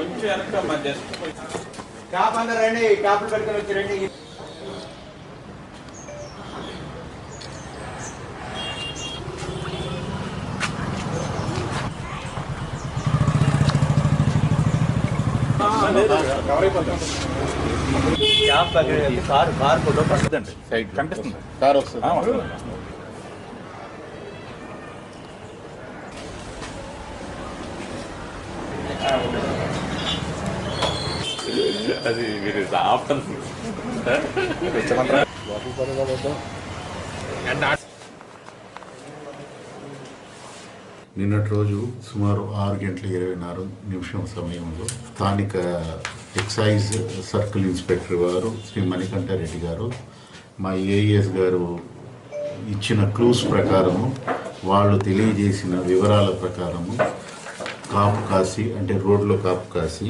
కొంచెం వెనక మా జస్ట్. క్యాప్ అందరు రండి క్యాప్లు పెట్టుకొని వచ్చి రండి. కారు కారు ఫోటో సైడ్ కనిపిస్తుంది. కార్ వస్తుంది. అది మీరు ఆఫ్టర్ నిన్నటి రోజు సుమారు ఆరు గంటల ఇరవై నాలుగు నిమిషం సమయంలో స్థానిక ఎక్సైజ్ సర్కిల్ ఇన్స్పెక్టర్ గారు శ్రీ మణికంఠారెడ్డి గారు మా ఏఎస్ గారు ఇచ్చిన క్లూస్ ప్రకారము వాళ్ళు తెలియజేసిన వివరాల ప్రకారము కాపు కాసి అంటే రోడ్లో కాపు కాసి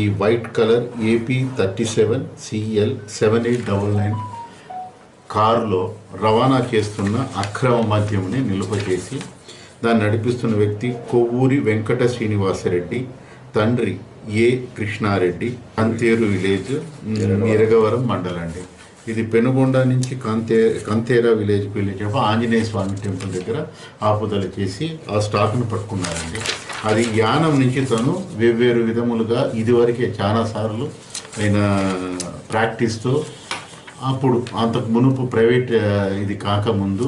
ఈ white colour AP thirty seven CL seven eight double nine కారులో రవాణా చేస్తున్న అక్రమ మద్యంని నిలువ చేసి దాన్ని నడిపిస్తున్న వ్యక్తి కొవ్వూరి వెంకట శ్రీనివాసరెడ్డి తండ్రి ఏ కృష్ణారెడ్డి కంతేరు విలేజ్ ఇరగవరం. మండలం అండి ఇది పెనుగొండ నుంచి కంతే కంతేరా విలేజ్కి వెళ్ళేటప్పుడు ఆంజనేయ స్వామి టెంపుల్ దగ్గర ఆపుదల చేసి ఆ స్టాక్ను పట్టుకున్నారండి. అది యానం నుంచి తను వేర్వేరు విధములుగా ఇదివరకే చాలా సార్లు ఆయన ప్రాక్టీస్తో అప్పుడు అంతకు మునుపు ప్రైవేట్ ఇది కాకముందు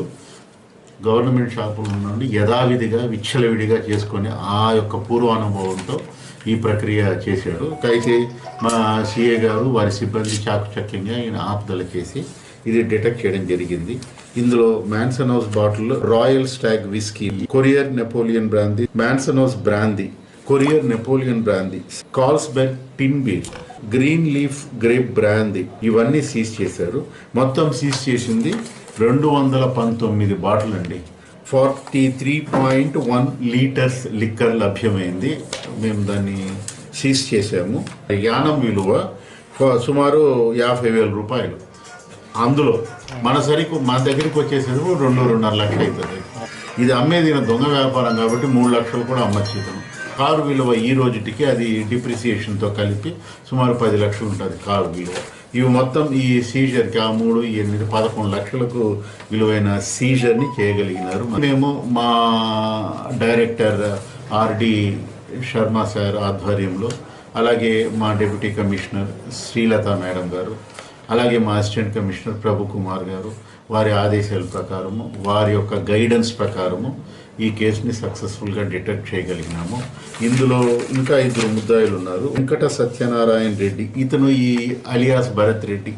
గవర్నమెంట్ షాపుల నుండి యథావిధిగా విచ్చలవిడిగా చేసుకొని ఆ యొక్క పూర్వానుభవంతో ఈ ప్రక్రియ చేశాడు. అయితే మా సిఏ గారు వారి సిబ్బంది చాకుచక్యంగా ఈయన ఆపుదల చేసి ఇది డిటెక్ట్ చేయడం జరిగింది. ఇందులో Mansion House bottle Royal Stag whisky Courier Napoleon brandy Mansion House brandy Courier Napoleon brandy Carlsberg tin beer Green Leaf grape brandy ఇవన్నీ సీజ్ చేశారు. మొత్తం సీజ్ చేసింది రెండు వందల పంతొమ్మిది బాటిల్ అండి. Forty three point one litres liquor లభ్యమైంది. మేము దాన్ని సీజ్ చేసాము యానం విలువ సుమారు యాభై వేల రూపాయలు. అందులో మన సరికి మన దగ్గరికి వచ్చేసరికి రెండు రెండున్నర లక్షలు అవుతుంది. ఇది అమ్మేది దొంగ వ్యాపారం కాబట్టి మూడు లక్షలు కూడా అమ్మచ్చు ఇతను. కారు విలువ ఈ రోజుటికి అది డిప్రిసియేషన్తో కలిపి సుమారు పది లక్షలు ఉంటుంది కారు విలువ. ఇవి మొత్తం ఈ సీజర్కి ఆ మూడు ఎనిమిది పదకొండు లక్షలకు విలువైన సీజర్ని చేయగలిగినారు. మేము మా డైరెక్టర్ ఆర్డి శర్మ సార్ ఆధ్వర్యంలో అలాగే మా డిప్యూటీ కమిషనర్ శ్రీలత మేడం గారు అలాగే మా అసిస్టెంట్ కమిషనర్ ప్రభు కుమార్ గారు వారి ఆదేశాల ప్రకారము వారి యొక్క గైడెన్స్ ప్రకారము ఈ కేసుని సక్సెస్ఫుల్గా డిటెక్ట్ చేయగలిగినాము. ఇందులో ఇంకా ఇద్దరు ముద్దాయిలు ఉన్నారు వెంకట సత్యనారాయణ రెడ్డి ఇతను ఈ అలియాస్ భరత్ రెడ్డి.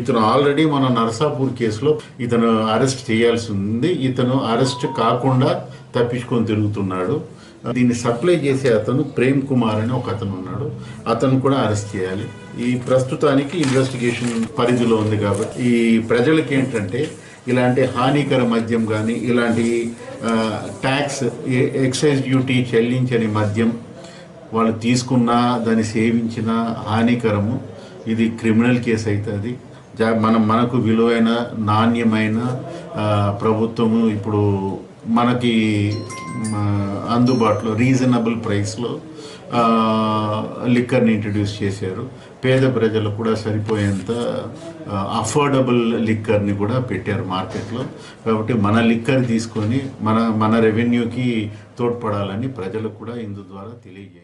ఇతను ఆల్రెడీ మన నరసాపూర్ కేసులో ఇతను అరెస్ట్ చేయాల్సి ఉంది. ఇతను అరెస్ట్ కాకుండా తప్పించుకొని తిరుగుతున్నాడు. దీన్ని సప్లై చేసే అతను ప్రేమ్ కుమార్ అని ఒక అతను ఉన్నాడు. అతను కూడా అరెస్ట్ చేయాలి. ఈ ప్రస్తుతానికి ఇన్వెస్టిగేషన్ పరిధిలో ఉంది కాబట్టి ఈ ప్రజలకి ఏంటంటే ఇలాంటి హానికర మద్యం కానీ ఇలాంటి ట్యాక్స్ ఎక్సైజ్ డ్యూటీ చెల్లించని మద్యం వాళ్ళు తీసుకున్నా దాన్ని సేవించిన హానికరము. ఇది క్రిమినల్ కేసు అవుతుంది జా- మనం మనకు విలువైన నాణ్యమైన ప్రభుత్వము ఇప్పుడు మనకి అందుబాటులో రీజనబుల్ ప్రైస్లో లిక్కర్ని ఇంట్రడ్యూస్ చేశారు. పేద ప్రజలకు కూడా సరిపోయేంత అఫోర్డబుల్ లిక్కర్ని కూడా పెట్టారు మార్కెట్లో. కాబట్టి మన లిక్కర్ తీసుకొని మన మన రెవెన్యూకి తోడ్పడాలని ప్రజలకు కూడా ఇందు ద్వారా తెలియజేయాలి